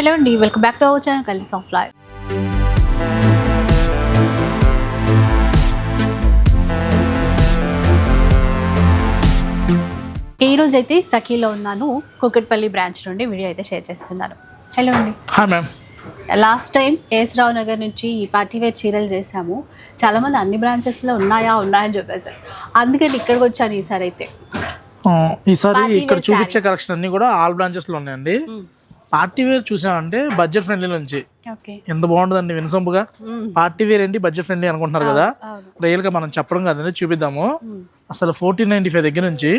Hello అండి welcome back to our channel కలిసి of live ఈ రోజు అయితే సఖీలో ఉన్నాను కుకట్పల్లి బ్రాంచ్ నుండి వీడియో అయితే షేర్ చేస్తున్నాను హలో అండి. Hi ma'am last time AS Rao Nagar నుంచి ఈ పార్టీ వేర్ చీరలు చేసాము చాలామంది అన్ని బ్రాంచెస్లో ఉన్నాయా ఉన్నాయని చెప్పేసారు అందుకని ఇక్కడికి వచ్చాను ఈసారి అయితే. ఈసారి ఇక్కడ చూపించే. కలెక్షన్ అన్ని కూడా ఆల్ బ్రాంచెస్లో ఉన్నాయండి. పార్టీ వేర్ చూసామంటే బడ్జెట్ ఫ్రెండ్లీ నుంచి. ఎంత బాగుంటుందండి వినసొంపుగా. పార్టీ వేర్ ఏంటి బడ్జెట్ ఫ్రెండ్లీ అనుకుంటున్నారు కదా. రియల్గా మనం చెప్పడం కదండి చూపిద్దాము. అసలు ఫోర్టీన్ నైన్టీ ఫైవ్ దగ్గర నుంచి.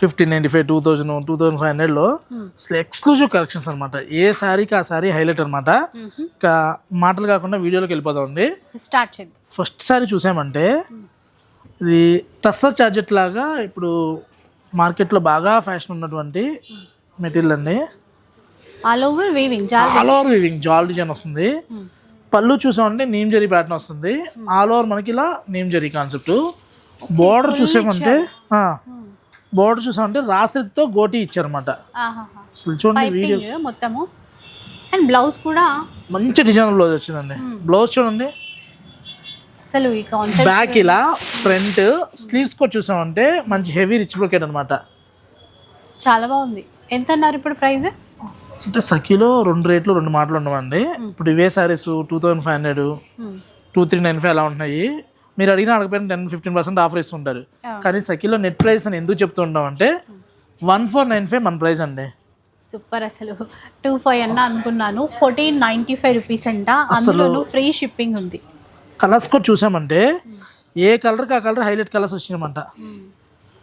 Fifteen ninety five two thousand two thousand five హండ్రెడ్లో అసలు ఎక్స్క్లూజివ్ కలెక్షన్స్ అనమాట ఏ శారీకి ఆ శారీ హైలైట్ అనమాట. ఇంకా మాటలు కాకుండా వీడియోలోకి వెళ్ళిపోదామండి స్టార్ట్ చేద్దాం. ఫస్ట్ సారి చూసామంటే ఇది టస్సర్ చార్జెట్ లాగా ఇప్పుడు మార్కెట్లో బాగా ఫ్యాషన్ ఉన్నటువంటి మెటీరియల్ అండి. All over weaving all over weaving జాల్ డిజైన్ వస్తుంది. పళ్ళు చూసామంటే నీమ్ జరీ ప్యాటర్న్ వస్తుంది. ఆల్ ఓవర్ మనకి ఇలా నీమ్ జరీ కాన్సెప్ట్ బోర్డర్ చూసామంటే బోర్డర్ చూసామంటే రాసితో గోటి ఇచ్చారన్నమాట. అసలు చూడండి వీడియో. మొత్తము. అండ్ బ్లౌజ్ కూడా మంచి డిజైన్ బ్లౌజ్ వచ్చిందండి. బ్లౌజ్ చూడండి. అసలు ఈ కాన్సెప్ట్ బ్యాక్ ఇలా ఫ్రంట్ స్లీవ్స్ కూడా చూసామంటే మంచి హెవీ రిచ్ బ్రోకెట్ అనమాట చాలా బాగుంది. ఎంత అన్నారు ఇప్పుడు ప్రైస్ అంటే సఖీలో రెండు రేట్లు రెండు మాటలు ఉండవండి. ఇప్పుడు ఇవే sarees two thousand five hundred two three nine five అలా ఉంటున్నాయి. మీరు అడిగినా అడగపోయిన టెన్ ఫిఫ్టీన్ పర్సెంట్ ఆఫర్ ఇస్తుంటారు. కానీ సఖీలో నెట్ ప్రైస్ అని ఎందుకు చెప్తూ ఉంటాం అంటే వన్ ఫోర్ నైన్ ఫైవ్ మన ప్రైస్ అండి. సూపర్ అసలు. టూ ఫైవ్ అన్న అనుకున్నాను ఫోర్టీన్ నైంటీ ఫైవ్ రూపీస్ అంట అందులోనూ ఫ్రీ షిప్పింగ్ ఉంది. కలర్స్ కూడా చూసామంటే ఏ కలర్కి ఆ కలర్ హైలైట్ కలర్స్ వచ్చినాయన్నమాట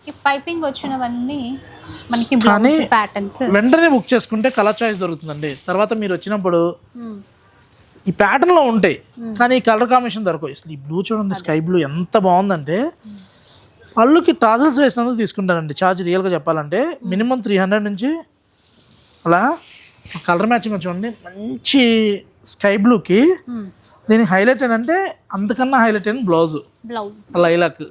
ఈ పైపింగ్ వచ్చినవన్నీ మనకి కానీ- ప్యాటర్న్స్ వెంటనే బుక్ చేసుకుంటే కలర్ చాయిస్ దొరుకుతుందండి. తర్వాత మీరు వచ్చినప్పుడు ఈ pattern లో ఉంటాయి. కానీ ఈ కలర్ కాంబినేషన్ దొరకవు. అసలు ఈ బ్లూ చూడండి స్కై బ్లూ ఎంత బాగుందంటే పళ్ళుకి టాజల్స్ వేసినందుకు తీసుకుంటారండి. ఛార్జ్ రియల్గా చెప్పాలంటే మినిమం త్రీ హండ్రెడ్ నుంచి అలా కలర్ మ్యాచింగ్ చూడండి మంచి స్కై బ్లూకి దీనికి హైలైట్ ఏంటంటే అంతకన్నా హైలైట్ అయిన బ్లౌజ్ బ్లౌజ్ లైలాక్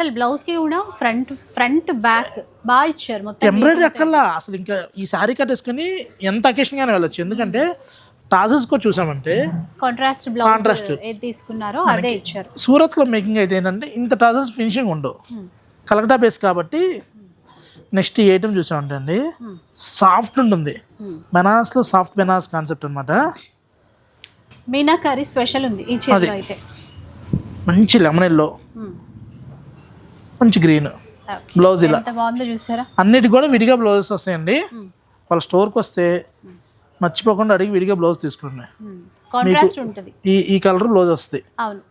అసలు బ్లౌజ్కి కూడా ఫ్రంట్ ఫ్రంట్ బ్యాక్ బాగా ఇచ్చారు మొత్తం ఎంబ్రాయిడరీ అక్కర్లా అసలు ఇంకా ఈ శారీ కట్టేసుకొని ఎంత అకేషన్గానే వెళ్ళొచ్చు. ఎందుకంటే టాజల్స్ కూడా చూసామంటే కాంట్రాస్ట్ బ్లౌజ్. ఏది తీసుకున్నారో అదే ఇచ్చారు. సూరత్లో మేకింగ్ అయితే ఏంటంటే ఇంత టాజల్స్ ఫినిషింగ్ ఉండవు. కలకటా బేస్ కాబట్టి నెక్స్ట్ ఈ ఐటమ్ చూసామంటే అండి సాఫ్ట్ ఉంటుంది. బెనారస్లో సాఫ్ట్ బెనారస్ కాన్సెప్ట్ అనమాట మీనాకరీ స్పెషల్ ఉంది ఈ చీరలో అయితే. మంచి లెమన్ ఎల్లో Hmm. మంచి గ్రీన్. బ్లౌజ్ ఇలా. అన్నిటికి కూడా విడిగా బ్లౌజెస్ వస్తాయండి. వాళ్ళ స్టోర్కి వస్తే మర్చిపోకుండా అడిగి విడిగా బ్లౌజ్ ఉంటుంది. ఈ ఈ కలర్ బ్లౌజ్ వస్తుంది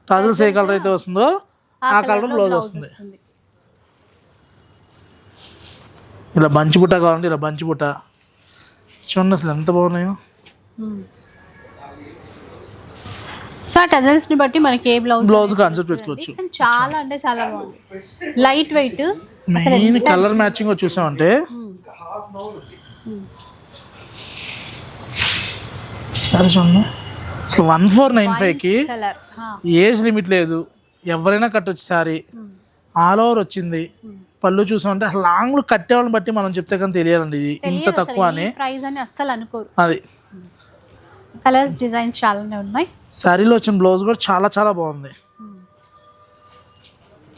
టాజల్స్ ఏ కలర్ అయితే వస్తుందో ఆ కలర్ బ్లౌజ్ వస్తుంది. ఇలా బంచి బుట్ట కావాలంటే ఇలా బంచి బుట్ట. చూడండి అసలు ఎంత బాగున్నాయో. సో ఆ టజల్స్ని బట్టి మనకి ఏ బ్లౌజ్ బ్లౌజ్ కాన్సెప్ట్ పెట్టుకోవచ్చు. చాలా అంటే చాలా బాగుంది. Light weight main colour matching చూసామంటే అసలు వన్ ఫోర్ నైన్ ఫైవ్కి కలర్ ఏజ్ లిమిట్ లేదు. ఎవరైనా కట్టొచ్చు సారీ. ఆల్ ఓవర్ వచ్చింది. పళ్ళు చూసామంటే అసలు లాంగ్ కట్టే వాళ్ళని బట్టి మనం చెప్తే కానీ తెలియాలండి ఇది. ఇంత తక్కువ అని. ప్రైస్ అని అస్సలు అనుకోరు. అది. కలర్స్ డిజైన్స్ చాలానే ఉన్నాయి. శారీలో వచ్చిన బ్లౌజ్ కూడా చాలా చాలా బాగుంది.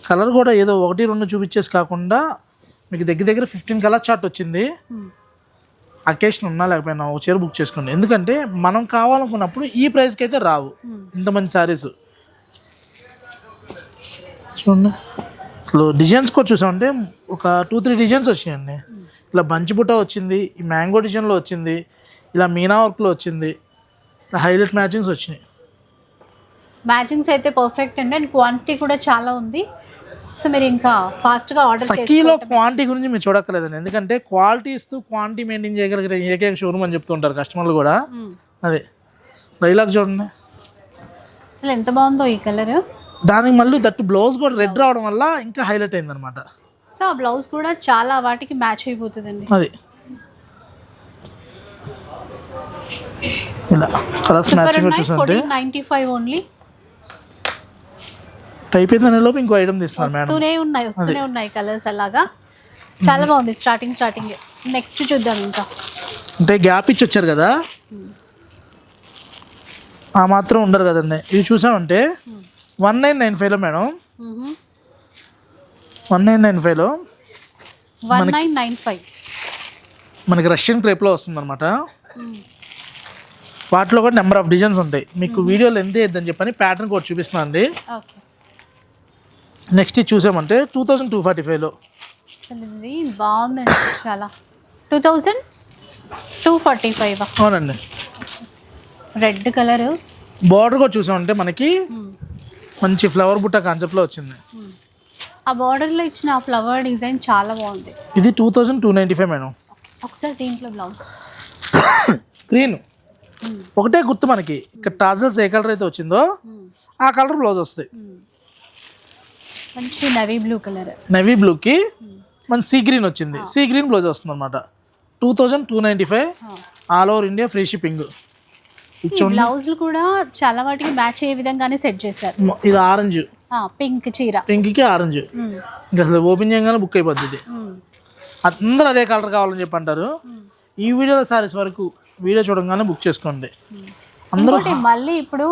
కలర్ కూడా ఏదో ఒకటి రెండు చూపించేసి కాకుండా మీకు దగ్గర దగ్గర ఫిఫ్టీన్ కలర్ చార్ట్ వచ్చింది. అకేషన్ ఉన్నా లేకపోయినా ఒక చీర బుక్ చేసుకోండి. ఎందుకంటే మనం కావాలనుకున్నప్పుడు ఈ ప్రైస్కి అయితే రావు. ఇంత మంచి శారీస్ చూడండి. అసలు డిజైన్స్ కూడా చూసామంటే ఒక టూ త్రీ డిజైన్స్ వచ్చినాయండి. ఇలా బంచి బుట్ట వచ్చింది ఈ మ్యాంగో డిజైన్లో వచ్చింది ఇలా మీనా వర్క్లో వచ్చింది. హైలైట్ మ్యాచింగ్స్ వచ్చినాయి. మ్యాచింగ్స్ అయితే పర్ఫెక్ట్ అండి. అండ్ క్వాంటిటీ కూడా చాలా ఉంది. సో మీరు ఇంకా ఫాస్ట్గా ఆర్డర్ సఖీలో క్వాంటిటీ గురించి మీరు చూడక్కర్లేదండి. ఎందుకంటే క్వాలిటీ ఇస్తూ క్వాంటిటీ మెయింటైన్ చేయగలిగిన ఏకైక షోరూమ్ అని చెప్తుంటారు కస్టమర్లు కూడా. అదే. డైలాగ్ చూడండి. అసలు ఎంత బాగుందో ఈ కలర్. దానికి మళ్ళీ దట్టు బ్లౌజ్ కూడా రెడ్ రావడం వల్ల ఇంకా హైలైట్ అయింది అనమాట సో ఆ బ్లౌజ్ కూడా చాలా వాటికి మ్యాచ్ అయిపోతుందండి. అది. ఇలా కలర్స్ మ్యాచింగ్ చూసాంటే ఫోర్టీన్ నైన్టీ ఫైవ్ ఓన్లీ అయిపోయింది లోపు ఇంకో ఐటమ్ తీస్తున్నారు మేడం వస్తూనే ఉన్నాయి వస్తూనే ఉన్నాయి కలర్స్ అలాగా. చాలా బాగుంది స్టార్టింగ్ స్టార్టింగ్ నెక్స్ట్ చూద్దాం ఇంకా. అంటే గ్యాప్ ఇచ్చి వచ్చారు కదా ఆ మాత్రం ఉండరు కదండి. ఇవి చూసామంటే వన్ నైన్ నైన్ ఫైవ్లో మేడం వన్ నైన్ నైన్ ఫైవ్లో వన్ నైన్ నైన్ ఫైవ్ మనకి రష్యన్ క్రేప్లో వస్తుందన్నమాట. వాటిలో కూడా నెంబర్ ఆఫ్ డిజైన్స్ ఉంటాయి. మీకు వీడియోలు ఎంత వేద్దని చెప్పని ప్యాటర్న్ కూడా చూపిస్తున్నాను అండి. నెక్స్ట్ చూసామంటే టూ థౌజండ్ టూ ఫార్టీ ఫైవ్లో బాగుందండి చాలా. Two thousand two forty five అవునండి. రెడ్ కలర్ బార్డర్ కూడా చూసామంటే మనకి మంచి ఫ్లవర్ బుట్ట కాన్సెప్ట్లో వచ్చింది. ఆ బార్డర్లో ఇచ్చిన ఆ ఫ్లవర్ డిజైన్ చాలా బాగుంది. ఇది two thousand two ninety five madam ఒకసారి దీంట్లో బ్లౌజ్ గ్రీన్ ఒకటే గుర్తు మనకి. ఇక్కడ టాజల్స్ ఏ కలర్ అయితే వచ్చిందో ఆ కలర్ బ్లౌజ్ వస్తాయి. మంచి నవీ బ్లూ కలర్. నవీ బ్లూకి మన సీ గ్రీన్ వచ్చింది. సీ గ్రీన్ బ్లౌజ్ వస్తుంది అనమాట two thousand two ninety five all over India free shipping. బ్లౌజులు కూడా చాలా వాటికి మ్యాచ్ అయ్యే విధంగానే సెట్ చేశారు. ఇది ఆరెంజ్. పింక్ చీర. పింక్కి ఆరెంజ్. అసలు ఓపెన్ చేయగానే బుక్ అయిపోద్ది. అందరూ అదే కలర్ కావాలని చెప్పి అంటారు. ఈ వీడియోలో సారీస్ వరకు వీడియో చూడంగానే బుక్ చేసుకోండి. అందరూ ఇంకోటి మళ్ళీ ఇప్పుడు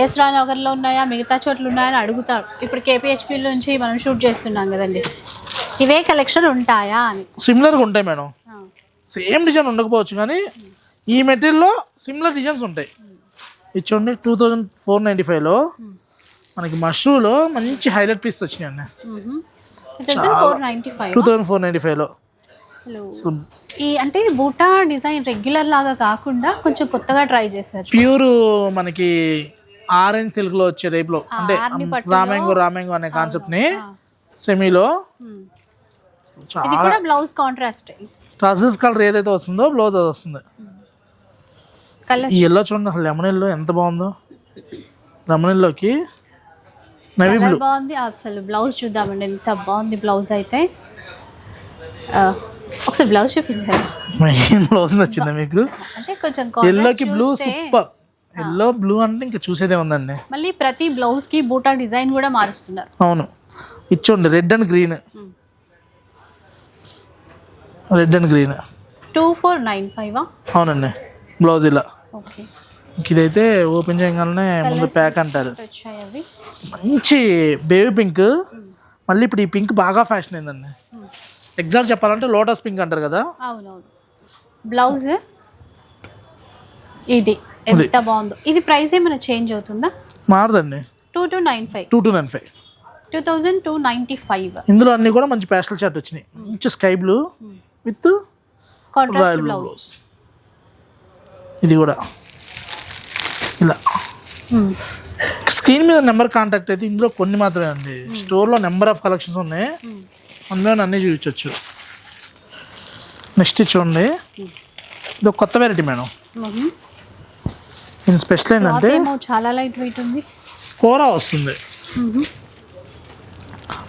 ఏస్ నగర్లో ఉన్నాయా మిగతా చోట్ల ఉన్నాయని అడుగుతారు. ఇప్పుడు కేపీహెచ్పి నుంచి మనం షూట్ చేస్తున్నాం కదండి. ఇవే కలెక్షన్ ఉంటాయా అని. సిమిలర్గా ఉంటాయి మేడం. సేమ్ డిజైన్ ఉండకపోవచ్చు కానీ ఈ మెటీరియల్లో సిమిలర్ డిజైన్స్ ఉంటాయి. ఇది చూడండి టూ థౌజండ్ ఫోర్ నైంటీ ఫైవ్లో మనకి మష్రూలో మంచి హైలైట్ పీస్ వచ్చినాయి. 2495 టూ థౌజండ్ ఫోర్ నైంటీ ఫైవ్లో ఈ అంటే బూటా డిజైన్ రెగ్యులర్ లాగా కాకుండా కొంచెం కొత్తగా ట్రై చేశారు. ప్యూర్ మనకి ఆరెంజ్ సిల్క్లో వచ్చే టైప్లో అంటే ఆర్ని పట్టులో- రామెంగో రామెంగో అనే కాన్సెప్ట్ని సెమీలో. మ్మ్. ఇది చాలా కూడా బ్లౌజ్ కాంట్రాస్ట్. ట్రజెస్ కలర్ ఏదైతే వస్తుందో బ్లౌజ్ అది వస్తుంది. ఎల్లో చూడండి అసలు లెమన్ ఎల్లో ఎంత బాగుందో. లెమన్ ఎల్లోకి నవీ బ్లూ బాగుంది. అసలు బ్లౌజ్ చూద్దామండి ఎంత బాగుంది బ్లౌజ్ అయితే. ఒకసారి బ్లౌజ్ చూపించారు మెయిన్ బ్లౌజ్ నచ్చిందా మీకు? అంటే కొంచెం ఎల్లోకి బ్లూ సూపర్ ఎల్లో బ్లూ అంటే ఇంకా చూసేదే ఉందండి. మళ్ళీ ప్రతి బ్లౌజ్కి బూటా డిజైన్ కూడా మారుస్తున్నారు. అవును. ఇచ్చోండి red and green red and green two four nine five అవునండి బ్లౌజ్ ఇలా. ఓకే ఇదైతే ఓపెన్ చేయగానే ముందు ప్యాక్ అంటారు. మంచి బేబీ పింక్ మళ్ళీ ఇప్పుడు ఈ పింక్ బాగా ఫ్యాషన్ అయిందండి. ఎగ్జాక్ట్ చెప్పాలంటే లోటస్ పింక్ అంటారు కదా. అవునవును. బ్లౌజ్ ఇది ఎంత బాగుందో. ఇది ప్రైస్ ఏమైనా చేంజ్ అవుతుందా? మారదండి. Two two nine five. Two two nine five. Two thousand two ninety five. ఇందులో అన్నీ కూడా మంచి ప్యాస్టల్ చార్ట్ వచ్చినాయి. మంచి sky blue with contrast blouse blouse ఇది కూడా. ఇలా. స్క్రీన్ మీద నెంబర్ కాంటాక్ట్ అయితే ఇందులో కొన్ని మాత్రమే అండి. స్టోర్లో నెంబర్ ఆఫ్ కలెక్షన్స్ ఉన్నాయి. అందులో అన్నీ చూపించవచ్చు నెక్స్ట్ చూడండి. ఇది ఒక కొత్త వెరైటీ మేడం. దీని స్పెషల్ ఏంటంటే చాలా లైట్ వెయిట్ ఉంది. కూర వస్తుంది.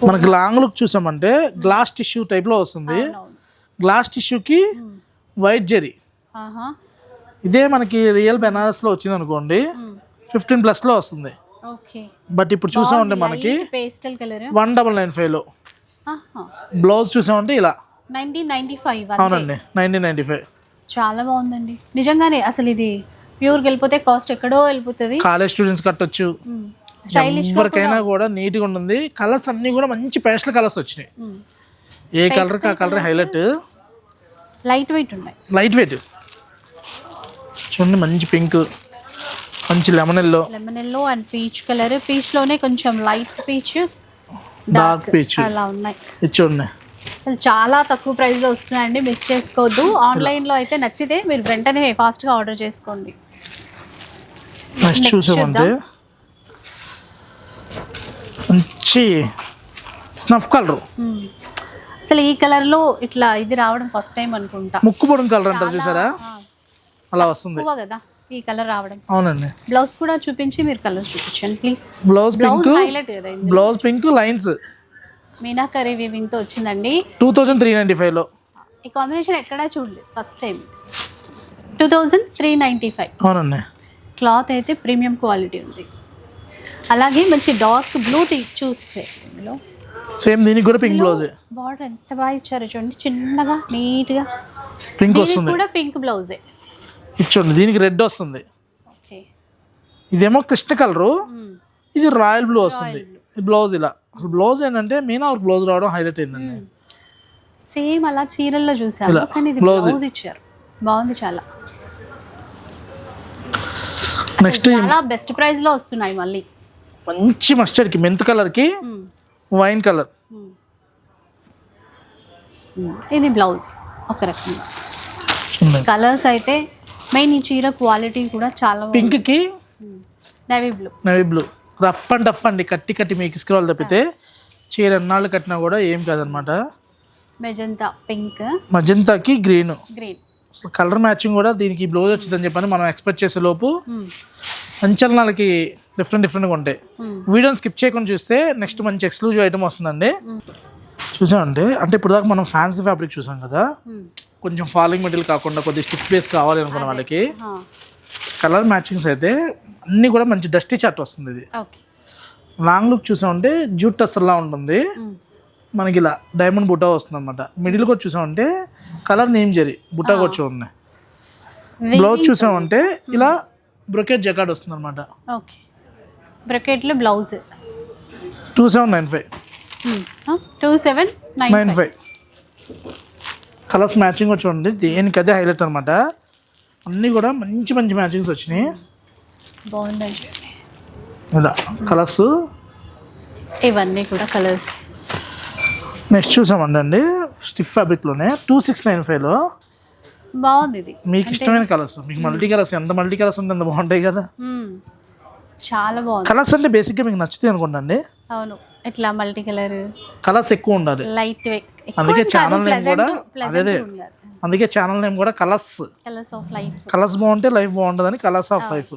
మనకి లాంగ్ లుక్ చూసామంటే గ్లాస్ టిష్యూ టైప్లో వస్తుంది. గ్లాస్ టిష్యూకి వైట్ జెరీ ఇదే మనకి రియల్ బెనారస్లో వచ్చింది అనుకోండి ఫిఫ్టీన్ ప్లస్లో వస్తుంది. బట్ ఇప్పుడు చూసామంటే మనకి వన్ డబల్ నైన్ ఫైవ్లో బ్లౌజ్ చూసామంటే ఇలా? నైన్టీన్ నైన్టీ ఫైవ్ అవునండి నైన్టీన్ నైన్టీ ఫైవ్. చాలా బాగుందండి. నిజంగానే అసలు ఇది ప్యూర్ వెళ్ళిపోతే కాస్ట్ ఎక్కడో వెళ్ళిపోతుంది. కాలేజ్ స్టూడెంట్స్ కట్టొచ్చు. స్టైలిష్ ఎవరికైనా కూడా నీట్గా ఉంటుంది. కలర్స్ అన్నీ కూడా మంచి పేస్టల్ కలర్స్ వచ్చినాయి. ఏ కలర్కి ఆ కలర్ హైలైట్ లైట్ వెయిట్ ఉన్నాయి. లైట్ వెయిట్ చూడండి మంచి పింక్ మంచి lemon yellow lemon yellow and peach colour పీచ్లోనే కొంచెం లైట్ పీచ్ డార్క్ పీచ్ అలా ఉన్నాయి. అసలు చాలా తక్కువ ప్రైస్లో వస్తున్నాయండి. మిస్ చేసుకోవద్దు. ఆన్లైన్లో అయితే నచ్చితే మీరు వెంటనే ఫాస్ట్గా ఆర్డర్ చేసుకోండి. నెక్స్ట్ Next చూసామంటే మంచి స్నఫ్ కలర్. అసలు ఈ కలర్లో ఇట్లా ఇది రావడం ఫస్ట్ టైం అనుకుంటా. ముక్కు పొడుం కలర్ అంటారు చూసారా? అలా వస్తుంది. కదా. ఈ కలర్ రావడం. అవునండి. బ్లౌజ్ కూడా చూపించి మీరు కలర్స్ చూపించండి ప్లీజ్ బ్లౌజ్ పింక్ హైలైట్ కదా బ్లౌజ్ పింక్ లైన్స్. మీనాకరీ వీవింగ్తో వచ్చిందండి. టూ థౌజండ్ త్రీ నైంటీ ఫైవ్లో ఈ కాంబినేషన్ ఎక్కడా చూడలేదు first time two thousand three ninety five అవునండి. క్లాత్ అయితే ప్రీమియం క్వాలిటీ ఉంది. అలాగే మంచి డార్క్ బ్లూ టీ చూస్తే ఇందులో. సేమ్ దీనికి కూడా పింక్ బ్లౌజ్ బార్డర్ ఎంత బాగా ఇచ్చారు చూడండి చిన్నగా నీట్గా పింక్ వస్తుంది. కూడా పింక్ బ్లౌజే ఇచ్చోండి దీనికి రెడ్ వస్తుంది. ఓకే. ఇదేమో కృష్ణ కలరు. ఇది రాయల్ బ్లూ వస్తుంది. బ్లౌజ్ ఇలా. అసలు బ్లౌజ్ ఏంటంటే మీనా ఒక బ్లౌజ్ రావడం హైలైట్ అయిందండి. సేమ్ అలా చీరల్లో ఇలా, కానీ ఇది. బ్లౌజ్. ఇచ్చారు. బాగుంది చాలా. నెక్స్ట్ చాలా బెస్ట్ ప్రైస్లో వస్తున్నాయి మళ్ళీ. మంచి మస్టర్డ్కి మెంత్ కలర్కి మ్మ్. Wine colour. ఇది బ్లౌజ్. ఒక రకంగా. కలర్స్ అయితే మెయిన్ ఈ చీర క్వాలిటీ కూడా చాలా పింక్కి navy blue navy blue rough and tough అండి. కట్టి కట్టి మీకు ఇసుకురాలు తప్పితే చీర ఎన్నాళ్ళు కట్టినా కూడా ఏం కాదనమాట మెజంతా పింక్ మజంతాకి గ్రీన్ గ్రీన్ కలర్ మ్యాచింగ్ కూడా దీనికి బ్లౌజ్ వచ్చిందని చెప్పని మనం ఎక్స్పెక్ట్ చేసే లోపు అంచనాలకి డిఫరెంట్ డిఫరెంట్గా ఉంటాయి. వీడియోని స్కిప్ చేయకుండా చూస్తే నెక్స్ట్ మంచి ఎక్స్క్లూజివ్ ఐటమ్ వస్తుందండి. చూసామండి? అంటే ఇప్పుడు దాకా మనం ఫ్యాన్సీ ఫ్యాబ్రిక్ చూసాం కదా. కొంచెం ఫాలింగ్ మెటీరియల్ కాకుండా కొద్దిగా స్టిఫ్ బేస్ కావాలి అనుకున్న వాళ్ళకి కలర్ మ్యాచింగ్స్ అయితే అన్నీ కూడా మంచి డస్టీ చాట్ వస్తుంది ఇది. లాంగ్ లుక్ చూసామంటే జూట్ టస్సర్లా ఉంటుంది. మనకి ఇలా డైమండ్ బుట్టా వస్తుంది అనమాట మిడిల్ కూడా చూసామంటే కలర్ నేమ్ జరి బుట్టా వచ్చి ఉన్నాయి బ్లౌజ్ చూసామంటే ఇలా బ్రొకెట్ జకాడ్ వస్తుంది అనమాట బ్రకెట్లో blouse two seven nine five two seven nine five colours matching వచ్చి చూడండి. దేనికి అదే హైలైట్ అనమాట అన్నీ కూడా మంచి మంచి మ్యాచింగ్స్ వచ్చినాయి. బాగుందండి ఇలా కలర్స్. ఇవన్నీ కూడా కలర్స్. నెక్స్ట్ చూసామండి అండి. స్టిఫ్ ఫ్యాబ్రిక్లోనే టూ సిక్స్ నైన్ ఫైవ్లో బాగుంది ఇది. మీకు ఇష్టమైన కలర్స్. మీకు మల్టీ కలర్స్ ఎంత మల్టీ కలర్స్ ఉంటే అంత బాగుంటాయి కదా. చాలా బాగుంది. కలర్స్ అంటే బేసిక్గా మీకు నచ్చుతాయి అనుకుంటా అండి. అవును. ఇట్లా మల్టీ కలర్ కలర్స్ ఎక్కువ ఉండాలి. లైట్ వెయిట్ అందుకే ఛానల్ నేమ్ కూడా అదే అందుకే ఛానల్ నేమ్ కూడా colours colours of life colours బాగుంటే లైఫ్ బాగుంటుందని కలర్స్ ఆఫ్ లైఫ్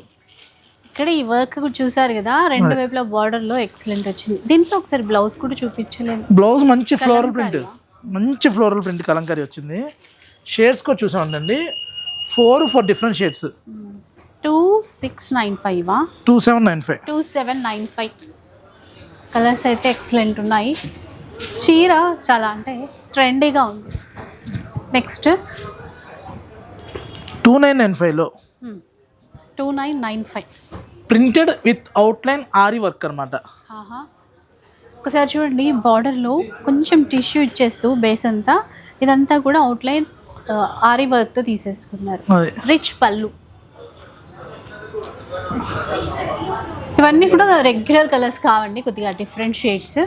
ఇక్కడ ఈ వర్క్ కూడా చూసారు కదా రెండు వైపుల బార్డర్లో ఎక్సలెంట్ వచ్చింది. దీంట్లో ఒకసారి బ్లౌజ్ కూడా చూపించలేదు బ్లౌజ్ మంచి ఫ్లోరల్ ప్రింట్ మంచి ఫ్లోరల్ ప్రింట్ కలంకారీ వచ్చింది. షేడ్స్ కూడా చూసామండి four four different shades two six nine five two seven nine five two seven nine five colours అయితే ఎక్సలెంట్ ఉన్నాయి. చీర చాలా అంటే ట్రెండీగా ఉంది. నెక్స్ట్ టూ నైన్ నైన్ ఫైవ్లో two nine nine five printed with outline aari work అనమాట. ఒకసారి చూడండి బార్డర్లో కొంచెం టిష్యూ ఇచ్చేస్తూ బేస్ అంతా ఇదంతా కూడా అవుట్లైన్ ఆరి వర్క్తో తీసేసుకున్నారు. రిచ్ పళ్ళు ఇవన్నీ కూడా రెగ్యులర్ కలర్స్ కావండి కొద్దిగా డిఫరెంట్ షేడ్స్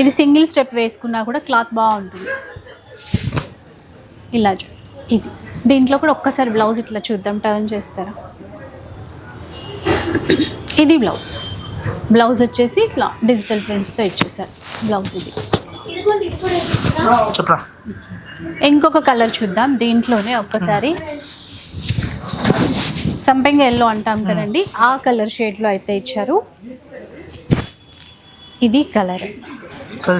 ఇది సింగిల్ స్టెప్ వేసుకున్నా కూడా క్లాత్ బాగుంటుంది. ఇలా ఇది. దీంట్లో కూడా ఒక్కసారి బ్లౌజ్ ఇట్లా చూద్దాం టర్న్ చేస్తారా? ఇది బ్లౌజ్ బ్లౌజ్ వచ్చేసి ఇట్లా డిజిటల్ ప్రింట్స్తో ఇచ్చేసారు. బ్లౌజ్ ఇది. ఇంకొక కలర్ చూద్దాం దీంట్లోనే ఒక్కసారి. సంపెంగ ఎల్లో అంటాం కదండి. ఆ కలర్ షేడ్లో అయితే ఇచ్చారు. ఇది కలర్. సరే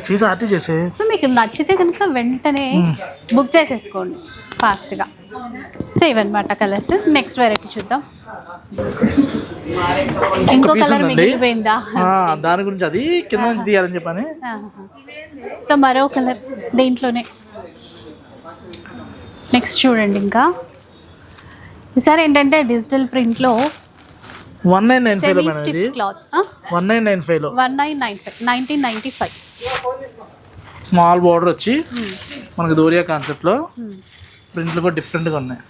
చేసి. సో మీకు నచ్చితే కనుక వెంటనే బుక్ చేసేసుకోండి ఫాస్ట్గా సో ఇవన్నమాట కలర్స్. నెక్స్ట్ వెరైటీ చూద్దాం. ఇంకో కలర్. మిగిలిపోయిందా? ఆ, దాని గురించి అది కింద నుంచి తీయాలని చెప్పని. సో మరో కలర్ దీంట్లోనే. నెక్స్ట్ చూడండి ఇంకా. ఈసారి ఏంటంటే డిజిటల్ ప్రింట్లో వన్ నైన్ నైన్ ఇది? క్లాత్ వన్ నైన్ నైన్ ఫైవ్లో one nine nine five nineteen ninety five small border వచ్చి మనకి దోరియా కాన్సెప్ట్లో ప్రింట్లు కూడా డిఫరెంట్గా ఉన్నాయి.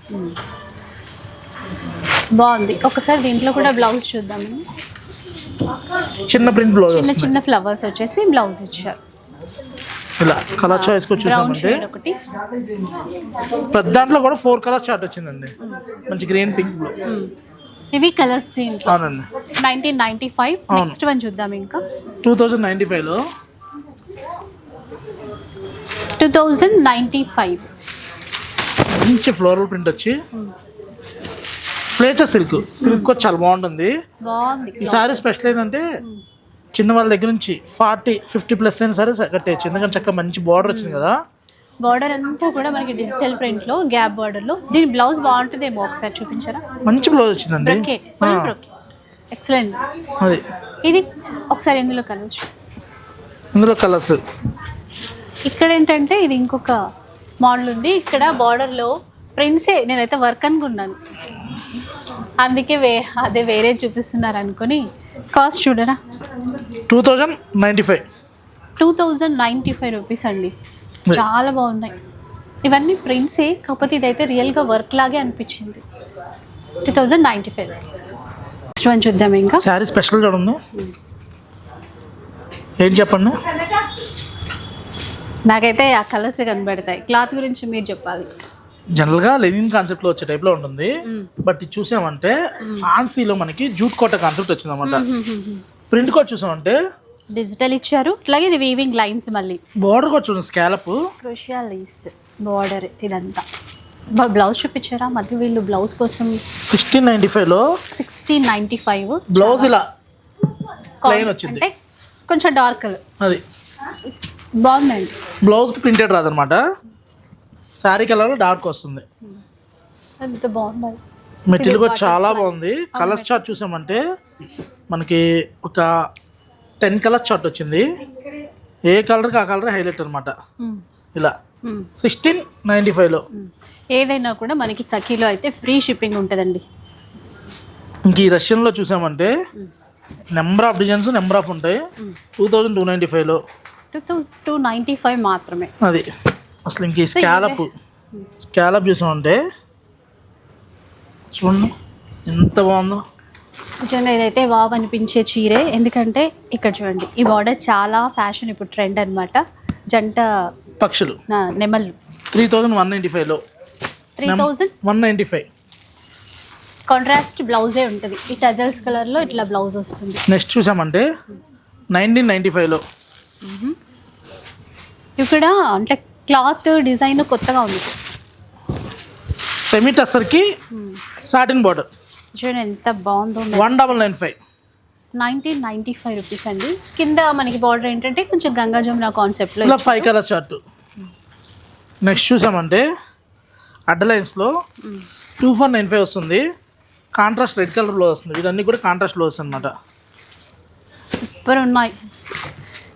బాగుంది. ఒకసారి దీంట్లో కూడా బ్లౌజ్ చూద్దాం చిన్న ప్రింట్ బ్లౌజ్ చిన్న చిన్న ఫ్లవర్స్ వచ్చేసి బ్లౌజ్ ఇచ్చారు. ఇలా కలర్ చాయిస్ ఒకటి. ప్రతి దాంట్లో కూడా ఫోర్ కలర్ చార్ట్ వచ్చిందండి. మంచి గ్రీన్ పింక్ బ్లూ ఇవి కలర్స్ దీంట్లో. అవునండి. Nineteen ninety five next one చూద్దాం ఇంకా. టూ థౌజండ్ నైంటీ ఫైవ్లో టూ థౌజండ్ నైంటీ ఫైవ్ మంచి ఫ్లోరల్ ప్రింట్ వచ్చి. ఫ్లేచర్ సిల్క్ సిల్క్ కూడా చాలా బాగుంటుంది. బాగుంది. ఈ సారీ స్పెషల్ ఏంటంటే చిన్న వాళ్ళ దగ్గర నుంచి ఫార్టీ ఫిఫ్టీ ప్లస్ అయినా సరే కట్టేయచ్చు. ఎందుకంటే చక్కగా మంచి బార్డర్ వచ్చింది కదా. బార్డర్ అంతా కూడా మనకి డిజిటల్ ప్రింట్లో గ్యాప్ బార్డర్లో. దీని బ్లౌజ్ బాగుంటుందేమో ఒకసారి చూపించారా? మంచి బ్లౌజ్ వచ్చిందండి. ఎక్సలెంట్ అది. ఇది ఒకసారి ఎందులో కలర్ ఇందులో కలర్స్ ఇక్కడ ఏంటంటే ఇది ఇంకొక మోడల్ ఉంది. ఇక్కడ బార్డర్లో ప్రింట్సే నేనైతే వర్క్ అనుకున్నాను. అందుకే వే అదే వేరే చూపిస్తున్నారు అనుకొని. కాస్ట్ చూడరా? Two thousand ninety five. Two thousand ninety five rupees అండి. చాలా బాగున్నాయి. ఇవన్నీ ప్రింట్సే కాకపోతే ఇదైతే రియల్గా వర్క్ లాగే అనిపించింది. Two thousand ninety five rupees. Next one చూద్దాం ఇంకా. శారీ స్పెషల్ చూడండి ఏంటి చెప్పండి? నాకైతే ఆ కలర్స్ కనబడతాయి. క్లాత్ గురించి మీరు చెప్పాలి. జనరల్గా లెనిన్ కాన్సెప్ట్లో వచ్చే టైప్లో ఉంటుంది. బట్ ఇది చూసామంటే ఫాన్సీలో మనకి జూట్ కోట కాన్సెప్ట్ వచ్చిందన్నమాట. ప్రింట్ కోట్ చూసామంటే డిజిటల్ ఇచ్చారు. అట్లాగే ఇది వీవింగ్ లైన్స్ మళ్ళీ. బోర్డర్ కూడా చూడండి స్కాలప్. క్రోషియల్ లైస్ బార్డర్ ఇదంతా. బ్లౌజ్ చూపించారా? మధ్య వీళ్ళు బ్లౌజ్ కోసం సిక్స్టీన్ నైంటీ ఫైవ్లో సిక్స్టీన్ నైంటీ ఫైవ్ బ్లౌజ్ ఇలా ప్లెయిన్ వచ్చింది. అంటే కొంచెం డార్క్ అది. బాగుందండి. బ్లౌజ్కి ప్రింటెడ్ రాదనమాట శారీ కలర్ డార్క్ వస్తుంది. ఎంత బాగుంది. మెటీరియల్ కూడా చాలా బాగుంది. కలర్స్ చార్ట్ చూసామంటే మనకి ఒక టెన్ కలర్స్ చార్ట్ వచ్చింది. ఏ కలర్కి ఆ కలర్ హైలైట్ అనమాట. ఇలా. సిక్స్టీన్ నైంటీ ఫైవ్లో. ఏదైనా కూడా మనకి సఖీలో అయితే ఫ్రీ షిప్పింగ్ ఉంటుందండి. ఇంక ఈ రష్యన్లో చూసామంటే number of designs number of ఉంటాయి. టూ థౌజండ్ టూ నైంటీ ఫైవ్లో two thousand two ninety five మాత్రమే. అది. అసలు ఇంక ఈ స్కాలప్ స్కాలప్ చూసామంటే చూడండి ఎంత బాగుందో. నిజంగా ఇదైతే వావ్ అనిపించే చీరే. ఎందుకంటే ఇక్కడ చూడండి ఈ బార్డర్ చాలా ఫ్యాషన్ ఇప్పుడు ట్రెండ్ అన్నమాట. జంట పక్షులు. నా- నెమళ్ళు. త్రీ థౌజండ్ వన్ నైంటీ ఫైవ్లో three thousand one ninety five contrast బ్లౌజే ఉంటుంది. ఈ టజల్స్ కలర్లో ఇట్లా బ్లౌజ్ వస్తుంది. నెక్స్ట్ చూసామంటే నైన్టీన్ నైంటీ ఫైవ్లో ఇక్కడ అంటే క్లాత్ డిజైన్ కొత్తగా ఉంది. సెమీ టస్సర్కి సాటిన్ బార్డర్. చూడండి ఎంత బాగుందో one double nine five. Nineteen ninety five rupees అండి. కింద మనకి బార్డర్ ఏంటంటే కొంచెం గంగా జమున కాన్సెప్ట్లో ఇలా ఫైవ్ కలర్ చార్ట్ నెక్స్ట్ చూసామంటే అడ్డ లైన్స్లో టూ ఫోర్ నైన్ ఫైవ్ వస్తుంది. కాంట్రాస్ట్ రెడ్ కలర్లో వస్తుంది. ఇవన్నీ కూడా కాంట్రాస్ట్లో వస్తుంది అనమాట సూపర్ ఉన్నాయి.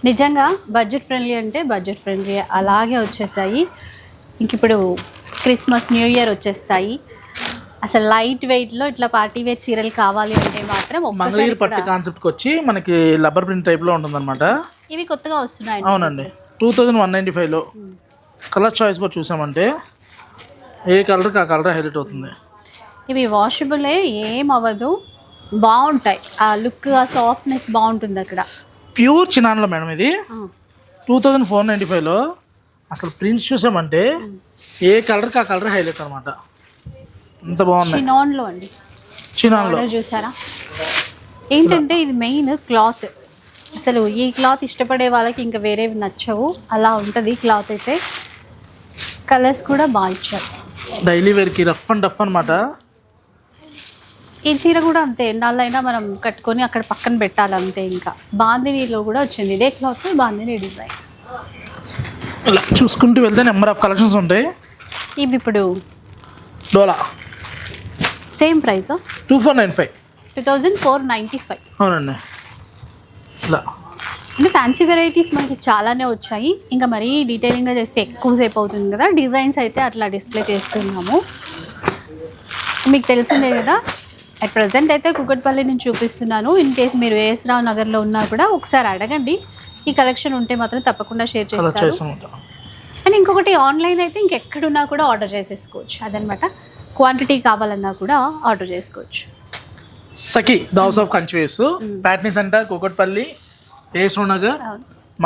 నిజంగా బడ్జెట్ ఫ్రెండ్లీ అంటే బడ్జెట్ ఫ్రెండ్లీ అలాగే వచ్చేసాయి. ఇంక ఇప్పుడు క్రిస్మస్ న్యూ ఇయర్ వచ్చేస్తాయి. అసలు లైట్ వెయిట్లో ఇట్లా పార్టీ వేర్ చీరలు కావాలి అంటే మాత్రం మంగళగిరి పట్టు కాన్సెప్ట్కి వచ్చి మనకి లబ్బర్ ప్రింట్ టైప్లో ఉంటుందన్నమాట. ఇవి కొత్తగా వస్తున్నాయి అవునండి. టూ థౌజండ్ వన్ నైంటీ ఫైవ్లో కలర్ చాయిస్ కూడా చూసామంటే ఏ కలర్కి ఆ కలర్ హైలైట్ అవుతుంది. ఇవి వాషబులే ఏం అవ్వదు. బాగుంటాయి. ఆ లుక్ ఆ సాఫ్ట్నెస్ బాగుంటుంది అక్కడ. ప్యూర్ చినాన్లో మేడం ఇది. టూ థౌజండ్ ఫోర్ నైంటీ ఫైవ్లో అసలు ప్రింట్స్ చూసామంటే ఏ కలర్కి ఆ కలర్ హైలైట్ అనమాట ఎంత బాగున్నాయి. చినాన్లో అండి. చినాన్లో చూసారా? ఏంటంటే ఇది మెయిన్ క్లాత్. అసలు ఈ క్లాత్ ఇష్టపడే వాళ్ళకి ఇంకా వేరేవి నచ్చవు. అలా ఉంటుంది క్లాత్ అయితే. కలర్స్ కూడా బాగా ఇచ్చారు. డైలీ వేర్కి రఫ్ అండ్ డఫ్ అనమాట ఈ చీర కూడా అంతే. ఎన్నాళ్ళైనా మనం కట్టుకొని అక్కడ పక్కన పెట్టాలి అంతే ఇంకా. బాందినీలో కూడా వచ్చింది. ఇదే క్లాత్ బాందిని డిజైన్. ఇలా చూసుకుంటూ వెళ్తే నెంబర్ ఆఫ్ కలెక్షన్స్ ఉంటాయి. ఇవి ఇప్పుడు డోలా. Same price two four nine five. Two thousand four ninety five. అవునండి. ఇలా. అంటే ఫ్యాన్సీ వెరైటీస్ మనకి చాలానే వచ్చాయి. ఇంకా మరీ డీటెయిలింగ్గా చేస్తే ఎక్కువసేపు అవుతుంది కదా. డిజైన్స్ అయితే అట్లా డిస్ప్లే చేస్తున్నాము. మీకు తెలిసిందే కదా అట్ ప్రజెంట్ అయితే కుకట్పల్లి నుంచి చూపిస్తున్నాను. ఇన్ కేస్ మీరు ఏఎస్ రావు నగర్లో ఉన్నా కూడా ఒకసారి అడగండి. ఈ కలెక్షన్ ఉంటే మాత్రం తప్పకుండా షేర్ చేస్తారు అనమాట అండ్ ఇంకొకటి ఆన్లైన్ అయితే ఇంకెక్కడున్నా కూడా ఆర్డర్ చేసేసుకోవచ్చు. అదనమాట. క్వాంటిటీ కావాలన్నా కూడా ఆర్డర్ చేసుకోవచ్చు. Sakhi those of కంచివేస్ Patny centre Kukatpally ఏసో నగర్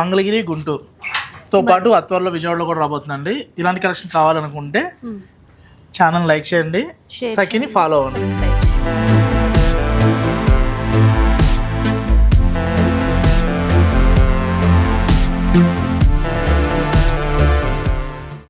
మంగళగిరి గుంటూరుతో పాటు అత్వరలో విజయవాడలో కూడా రాబోతుందండి. ఇలాంటి కలెక్షన్ కావాలనుకుంటే ఛానల్ లైక్ చేయండి. సఖిని ఫాలో అవ్వండి.